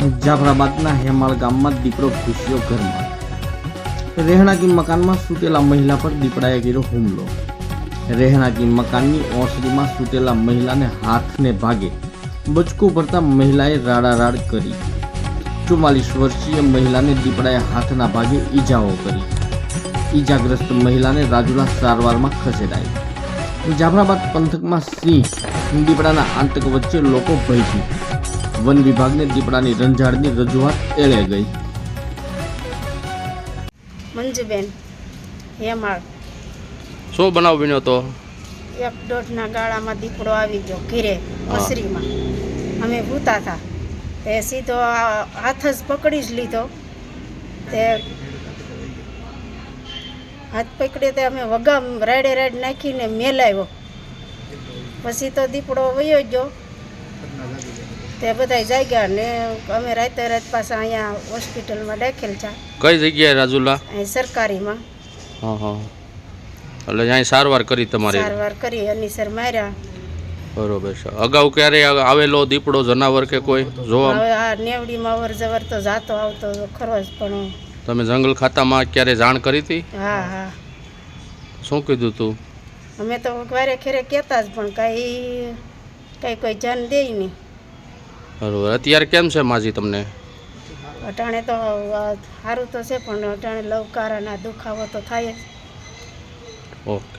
જાફરાબાદના હેમાળ ગામમાં દીપડો ઘૂસ્યો ઘરમાં. રહેણાંકી મકાનમાં સૂતેલા મહિલા પર દીપડાએ કર્યો હુમલો. રહેણાંકી મકાનની ઓસરીમાં સૂતેલા મહિલાને હાથને ભાગે બચકું ભરતા મહિલાએ રાડારાડ કરી. ચુમ્માલીસ વર્ષીય મહિલાને દીપડાએ હાથના ભાગે ઈજાઓ કરી. ઈજાગ્રસ્ત મહિલાને રાજુલા સારવારમાં ખસેડાઈ. જાફરાબાદ પંથકમાં સિંહ, દીપડાના આતંક વચ્ચે લોકો ભયભીત. વન વિભાગને દીપડાની રંજાડની રજૂઆત એળે ગઈ. મંજુબેન હેમાળ. શું બનાવ બન્યો તો? એક દોઢના ગાળામાં દીપડો આવી ગયો ઘીરે. મસરીમાં. અમે ભૂતા હતા. તે સીધો હાથ જ પકડી જ લીધો. તે હાથ પકડ્યો તે અમે વગામ રાડે રાડ નાખીને મેલાવ્યો. પછી તો દીપડો વયો ગયો. તે બધા જાગ્યા ને અમે રાતે રાત પાછા અહીંયા હોસ્પિટલમાં દાખલ છે કઈ જગ્યાએ રાજુલા? અહીં સરકારીમાં. હા હા. એટલે અહીં સારવાર કરી તમારે? સારવાર કરી અનિસર માર્યા. બરોબર છે. અગાઉ ક્યારે આવેલો દીપડો જનાવર કે કોઈ જોવા? હવે આ નેવડીમાં અવર જવર તો જાતો આવતો ખરો જ પણ તમે જંગલ ખાતામાં ક્યારે જાણ કરી હતી? હા હા. શું કીધું તું? અમે તો વારે ખેરે કહેતા જ પણ કાંઈ કાંઈ કોઈ ધ્યાન દે નહીં. બરોબર. અત્યારે કેમ છે માજી તમને? અટાણે તો સારું તો છે પણ અટાણે લવકારાના દુખાવો તો થાય જ. ઓકે.